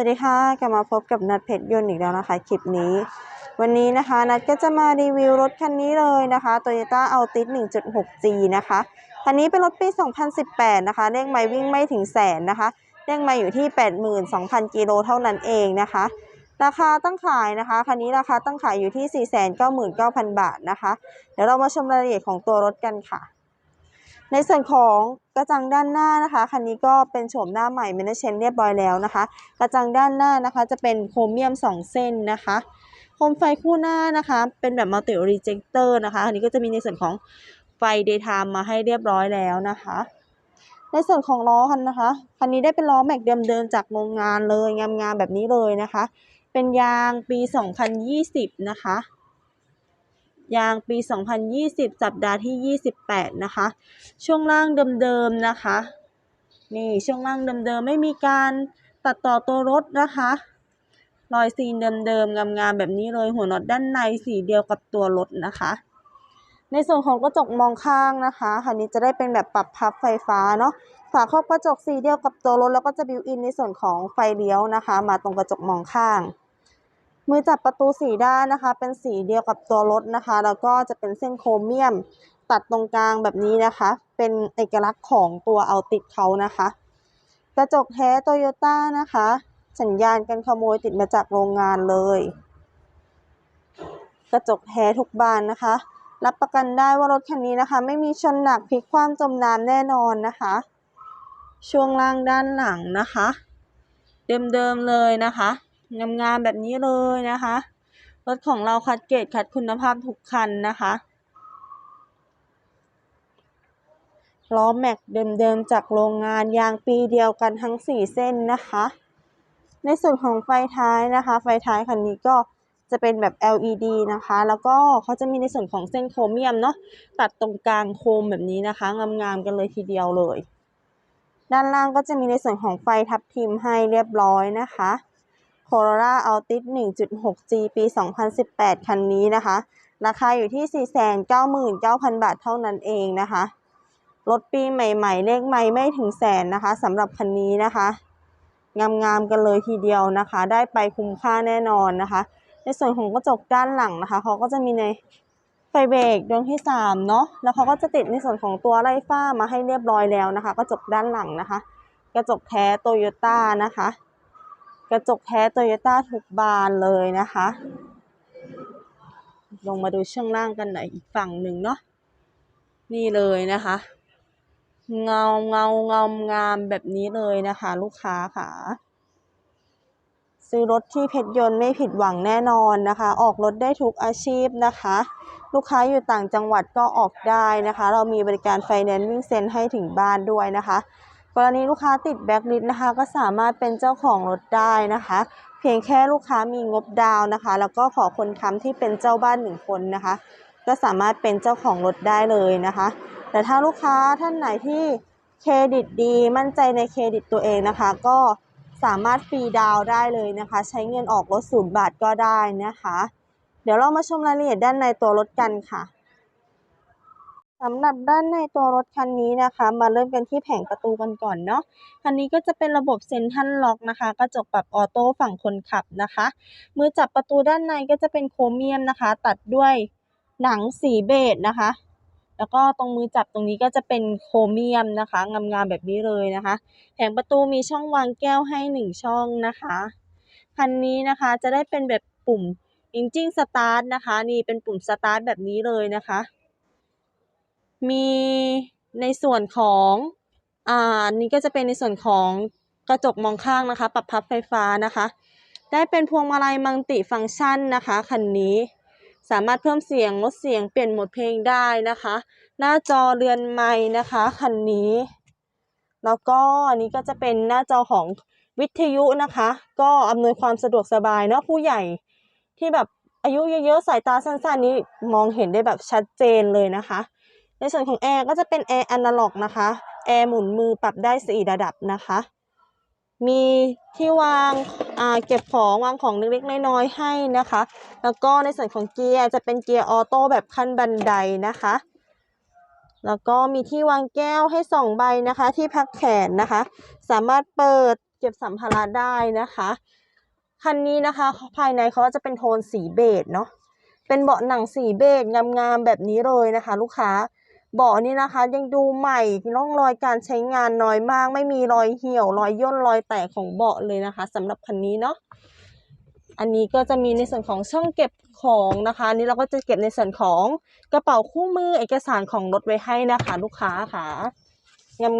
วัสดีค่ะ กลับมาพบกับนัดเพชรยนต์อีกแล้วนะคะ คลิปนี้ วันนี้นะคะนัดก็จะมารีวิวรถคันนี้เลยนะคะ Toyota Altis 1.6G นะคะ คันนี้เป็นรถปี 2018 นะคะ เลขไมล์วิ่งไม่ถึงแสนนะคะ เลขไมล์อยู่ที่ 82,000 กิโลเท่านั้นเองนะคะ ราคาตั้งขายนะคะ คันนี้ราคาตั้งขายอยู่ที่ 499,000 บาทนะคะ เดี๋ยวเรามาชมรายละเอียดของตัวรถกันค่ะ ในส่วนของกระจังด้านหน้านะคะ คันนี้ก็เป็นโฉมหน้าใหม่เมนเชนเรียบร้อยแล้วนะคะ กระจังด้านหน้านะคะ จะเป็นโครเมียม 2 เส้นนะคะโคมไฟคู่หน้านะคะ เป็นแบบมัลติรีเจคเตอร์นะคะอันนี้ก็จะมีในส่วนของไฟ daytime มาให้เรียบร้อยแล้วนะคะ ในส่วนของล้อคันนะคะคันนี้ได้เป็นล้อแม็กเดิมๆจากโรงงานเลยงามๆแบบนี้เลยนะคะ เป็นยางปี 2020 นะคะ ยางปี 2020 สัปดาห์ที่ 28 นะคะ ช่วงล่างเดิมๆนะคะ นี่ช่วงล่างเดิมๆไม่มีการตัดต่อตัวรถนะคะ รอยซีนเดิมๆงามๆแบบนี้เลยหัวน็อตด้านในสีเดียวกับตัวรถนะคะ ในส่วนของกระจกมองข้างนะคะคันนี้จะได้เป็นแบบปรับพับไฟฟ้าเนาะฝาครอบกระจกสีเดียวกับตัวรถแล้วก็จะบิวอินในส่วนของไฟเลี้ยวนะคะ มาตรงกระจกมองข้าง มือจับประตูสีด้านนะคะ เป็นสีเดียวกับตัวรถนะคะ แล้วก็จะเป็นเส้นโครเมียม ตัดตรงกลางแบบนี้นะคะ เป็นเอกลักษณ์ของตัวเอาติดเขานะคะ กระจกแท้โตโยต้านะคะ สัญญาณการขโมยติดมาจากโรงงานเลย กระจกแท้ทุกบานนะคะ รับประกันได้ว่ารถคันนี้นะคะ ไม่มีชนหนักพลิกคว่ำจมน้ำแน่นอนนะคะ ช่วงล่างด้านหลังนะคะ เดิมๆเลยนะคะ งามๆแบบนี้เลยนะคะ รถของเราคัดเกรดคัดคุณภาพทุกคันนะคะล้อแม็กเดิมๆจากโรงงานยางปีเดียวกันทั้ง 4 เส้นนะคะ ในส่วนของไฟท้ายนะคะ ไฟท้ายคันนี้ก็จะเป็นแบบ LED นะคะ แล้วก็เขาจะมีในส่วนของเส้นโครเมียมเนาะตัดตรงกลางโคมแบบนี้นะคะงามๆกันเลยทีเดียวเลย ด้านล่างก็จะมีในส่วนของไฟทับทิมให้เรียบร้อยนะคะ Corolla Altis 1.6G ปี 2018 คันนี้นะคะ ราคาอยู่ที่ 499,000 บาทเท่านั้นเองนะคะ รถปีใหม่ ๆ เลขไม่ไม่ถึงแสนนะคะสำหรับคันนี้นะคะ งามๆกันเลยทีเดียวนะคะ ได้ไปคุ้มค่าแน่นอนนะคะ ในส่วนของกระจกด้านหลังนะคะเขาก็จะมีในไฟเบรกดวงที่3เนาะแล้วเขาก็จะติดในส่วนของตัวไล่ฟ้ามาให้เรียบร้อยแล้วนะคะ กระจกด้านหลังนะคะ กระจกแท้โตโยต้านะคะ กระจกแท้โตโยต้าทุกบานเลยนะคะ ลงมาดูช่วงล่างกันหน่อยอีกฝั่งหนึ่งเนาะนี่เลยนะคะ เงาเงาเงางามแบบนี้เลยนะคะ ลูกค้าค่ะ ซื้อรถที่เพชรยนต์ไม่ผิดหวังแน่นอนนะคะ ออกรถได้ทุกอาชีพนะคะ ลูกค้าอยู่ต่างจังหวัดก็ออกได้นะคะ เรามีบริการไฟแนนซ์วิ่งเซ็นให้ถึงบ้านด้วยนะคะ กรณีลูกค้าติดแบ็คลิสต์นะคะ ก็สามารถเป็นเจ้าของรถได้นะคะ เพียงแค่ลูกค้ามีงบดาวนะคะ แล้วก็ขอคนค้ำที่เป็นเจ้าบ้านหนึ่งคนนะคะ ก็สามารถเป็นเจ้าของรถได้เลยนะคะ แต่ถ้าลูกค้าท่านไหนที่เครดิตดีมั่นใจในเครดิตตัวเองนะคะ ก็สามารถฟรีดาวได้เลยนะคะ ใช้เงินออกรถศูนย์บาทก็ได้นะคะ เดี๋ยวเรามาชมรายละเอียดด้านในตัวรถกันค่ะ สำหรับด้านในตัวรถคันนี้นะคะ มาเริ่มกันที่แผงประตูกันก่อนเนาะคันนี้ก็จะเป็นระบบเซ็นทรัลล็อกนะคะกระจกปรับออโต้ฝั่งคนขับนะคะ มือจับประตูด้านในก็จะเป็นโครเมียมนะคะ ตัดด้วยหนังสีเบจนะคะ แล้วก็ตรงมือจับตรงนี้ก็จะเป็นโครเมียมนะคะงามๆแบบนี้เลยนะคะ แผงประตูมีช่องวางแก้วให้หนึ่งช่องนะคะคันนี้นะคะจะได้เป็นแบบปุ่ม engine start นะคะ นี่เป็นปุ่ม start แบบนี้เลยนะคะ มีในส่วนของอ่านี่ก็จะเป็นในส่วนของกระจกมองข้างนะคะ ปรับพับไฟฟ้านะคะ ได้เป็นพวงมาลัยมัลติฟังก์ชันนะคะคันนี้สามารถเพิ่มเสียงลดเสียงเปลี่ยนโหมดเพลงได้นะคะ หน้าจอเรือนไม้นะคะคันนี้ แล้วก็อันนี้ก็จะเป็นหน้าจอของวิทยุนะคะ ก็อำนวยความสะดวกสบายเนาะผู้ใหญ่ที่แบบอายุเยอะๆสายตาสั้นๆนี้มองเห็นได้แบบชัดเจนเลยนะคะ ในส่วนของแอร์ก็จะเป็นแอร์อนาล็อกนะคะแอร์หมุนมือปรับได้สี่ระดับนะคะ มีที่วางาเก็บของวางของเล็กๆน้อยๆให้นะคะ แล้วก็ในส่วนของเกียร์จะเป็นเกียร์ออโต้แบบขั้นบันไดนะคะ แล้วก็มีที่วางแก้วให้สองใบนะคะ ที่พักแขนนะคะ สามารถเปิดเก็บสัมภาระได้นะคะคันนี้นะคะภายในเขาจะเป็นโทนสีเบจเนาะเป็นเบาะหนังสีเบจงามๆแบบนี้เลยนะคะ ลูกค้า เบาะนี้นะคะ ยังดูใหม่ร่องรอยการใช้งานน้อยมาก ไม่มีรอยเหี่ยวรอยย่นรอยแตกของเบาะเลยนะคะสำหรับคันนี้เนาะอันนี้ก็จะมีในส่วนของช่องเก็บของนะคะนนี้เราก็จะเก็บในส่วนของกระเป๋าคู่มือเอกสารของรถไว้ให้นะคะ ลูกค้าค่ะ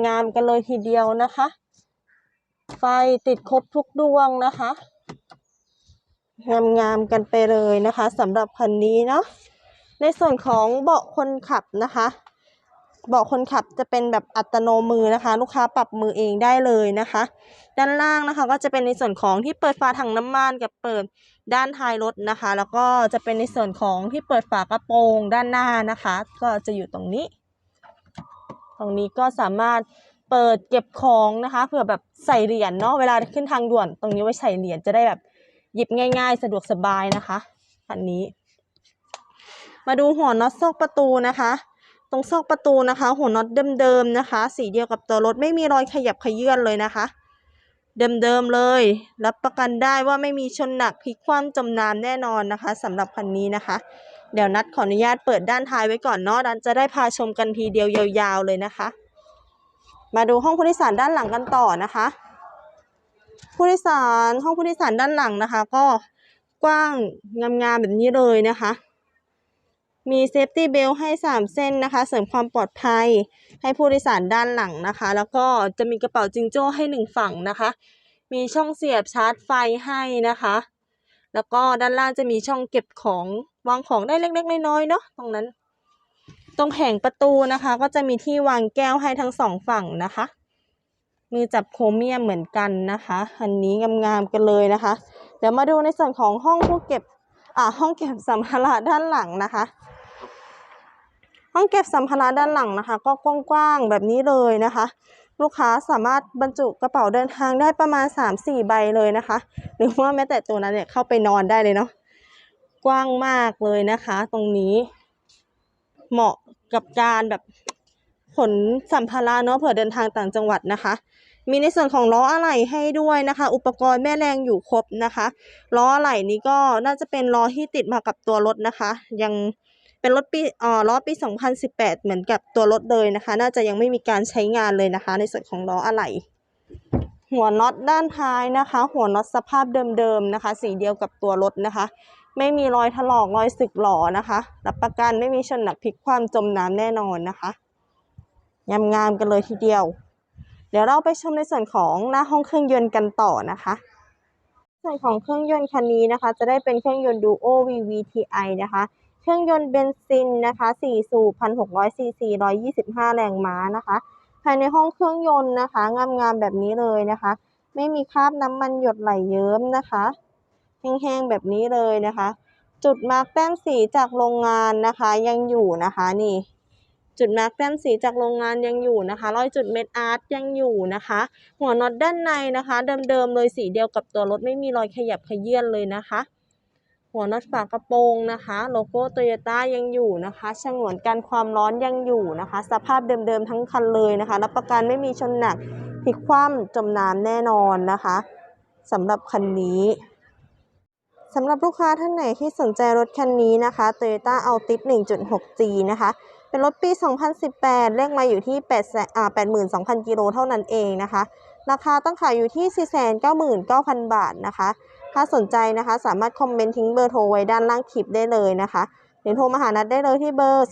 งามๆกันเลยทีเดียวนะคะ ไฟติดครบทุกดวงนะคะงามๆกันไปเลยนะคะสำหรับคันนี้เนาะในส่วนของเบาะคนขับนะคะ บาะคนขับจะเป็นแบบอัตโนมือนะคะ ลูกค้าปรับมือเองได้เลยนะคะ ด้านล่างนะคะก็จะเป็นในส่วนของที่เปิดฝาถังน้ำมันกับเปิดด้านท้ายรถนะคะ แล้วก็จะเป็นในส่วนของที่เปิดฝากระโปรงด้านหน้านะคะ ก็จะอยู่ตรงนี้ ตรงนี้ก็สามารถเปิดเก็บของนะคะเผื่อแบบใส่เหรียญเนาะเวลาขึ้นทางด่วน ตรงนี้ไว้ใส่เหรียญจะได้แบบหยิบง่าย ๆ สะดวกสบายนะคะอันนี้ มาดูหัวน็อตซอกประตูนะคะ ตรงซอกประตูนะคะ หัวน็อตเดิมๆนะคะ สีเดียวกับตัวรถไม่มีรอยขยับขยื่นเลยนะคะ เดิมๆเลย รับประกันได้ว่าไม่มีชนหนักพลิกคว่ำจมน้ำแน่นอนนะคะสำหรับคันนี้นะคะ เดี๋ยวนัดขออนุญาตเปิดด้านท้ายไว้ก่อนเนาะดันจะได้พาชมกันทีเดียวยาวๆเลยนะคะ มาดูห้องผู้โดยสารด้านหลังกันต่อนะคะ ผู้โดยสารห้องผู้โดยสารด้านหลังนะคะ ก็กว้างงามๆแบบนี้เลยนะคะ มีเซฟตี้เบลให้สามเส้นนะคะ เสริมความปลอดภัยให้ผู้โดยสารด้านหลังนะคะ แล้วก็จะมีกระเป๋าจิงโจ้ให้หนึ่งฝั่งนะคะ มีช่องเสียบชาร์จไฟให้นะคะ แล้วก็ด้านล่างจะมีช่องเก็บของวางของได้เล็กๆน้อยๆเนาะตรงนั้น ตรงแผงประตูนะคะ ก็จะมีที่วางแก้วให้ทั้งสองฝั่งนะคะ มือจับโครเมียมเหมือนกันนะคะ อันนี้งามๆกันเลยนะคะ เดี๋ยวมาดูในส่วนของห้องผู้เก็บอ่าห้องเก็บสัมภาระด้านหลังนะคะ ห้องเก็บสัมภาระด้านหลังนะคะ ก็กว้างๆแบบนี้เลยนะคะ ลูกค้าสามารถบรรจุกระเป๋าเดินทางได้ประมาณ 3-4 ใบเลยนะคะ หรือว่าแม้แต่ตัวนั้นเนี่ยเข้าไปนอนได้เลยเนาะกว้างมากเลยนะคะ ตรงนี้ เหมาะกับการแบบขนสัมภาระเนาะเผื่อเดินทางต่างจังหวัดนะคะ มีในส่วนของล้ออะไหล่ให้ด้วยนะคะ อุปกรณ์แม่แรงอยู่ครบนะคะล้ออะไหล่นี้ก็น่าจะเป็นล้อที่ติดมากับตัวรถนะคะ ยัง เป็นรถปีอ่อล้อปี 2018 เหมือนกับตัวรถเลยนะคะ น่าจะยังไม่มีการใช้งานเลยนะคะ ในส่วนของล้ออะไหล่หัวน็อตด้านท้ายนะคะ หัวน็อตสภาพเดิมๆนะคะ สีเดียวกับตัวรถนะคะ ไม่มีรอยถลอกรอยสึกหล่อนะคะรับประกันไม่มีชนหนักพลิกความจมน้ำแน่นอนนะคะงามๆกันเลยทีเดียว เดี๋ยวเราไปชมในส่วนของหน้าห้องเครื่องยนต์กันต่อนะคะ ส่วนของเครื่องยนต์คันนี้นะคะ จะได้เป็นเครื่องยนต์ Duo VVTi นะคะ เครื่องยนต์เบนซินนะคะ4สูบ1,600ซีซี125 แรงม้านะคะ ภายในห้องเครื่องยนต์นะคะ งามๆแบบนี้เลยนะคะ ไม่มีคราบน้ำมันหยดไหลเยิ้มนะคะ แห้งๆแบบนี้เลยนะคะ จุดมาร์กแต้มสีจากโรงงานนะคะยังอยู่นะคะนี่ จุดมาร์กแต้มสีจากโรงงานยังอยู่นะคะรอยจุดเม็ดอาร์ตยังอยู่นะคะ หัวน็อตด้านในนะคะ เดิมๆเลยสีเดียวกับตัวรถไม่มีรอยขยับขยื่นเลยนะคะ หัวน็อตฝากระโปรงนะคะ โลโก้โตโยต้ายังอยู่นะคะฉงวนกันความร้อนยังอยู่นะคะ สภาพเดิมๆทั้งคันเลยนะคะ รับประกันไม่มีชนหนักพลิกคว่ำจมน้ำแน่นอนนะคะสำหรับคันนี้สำหรับลูกค้าท่านไหนที่สนใจรถคันนี้นะคะ Toyota Altis 1.6G นะคะ เป็นรถปี 2018 เลขมาอยู่ที่8แสนอ่า82,000 กิโลเท่านั้นเองนะคะ ราคาต้องขายอยู่ที่ 499,000 บาทนะคะ ถ้าสนใจนะคะ สามารถคอมเมนต์ทิ้งเบอร์โทรไว้ด้านล่างคลิปได้เลยนะคะหรือโทรมาหานัดได้เลยที่เบอร์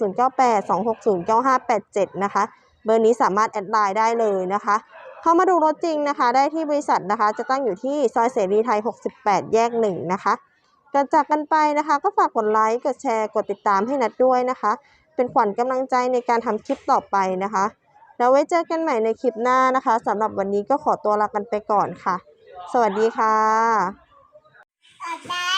0982609587 นะคะ เบอร์นี้สามารถแอดไลน์ได้เลยนะคะ เข้ามาดูรถจริงนะคะ ได้ที่บริษัทนะคะ จะตั้งอยู่ที่ซอยเสรีไทย 68 แยก 1 นะคะก่อนจากกันไปนะคะ ก็ฝากกดไลค์กดแชร์กดติดตามให้นัดด้วยนะคะ เป็นขวัญกำลังใจในการทำคลิปต่อไปนะคะ แล้วไว้เจอกันใหม่ในคลิปหน้านะคะสำหรับวันนี้ก็ขอตัวลากันไปก่อนค่ะ สวัสดีค่ะ กดไล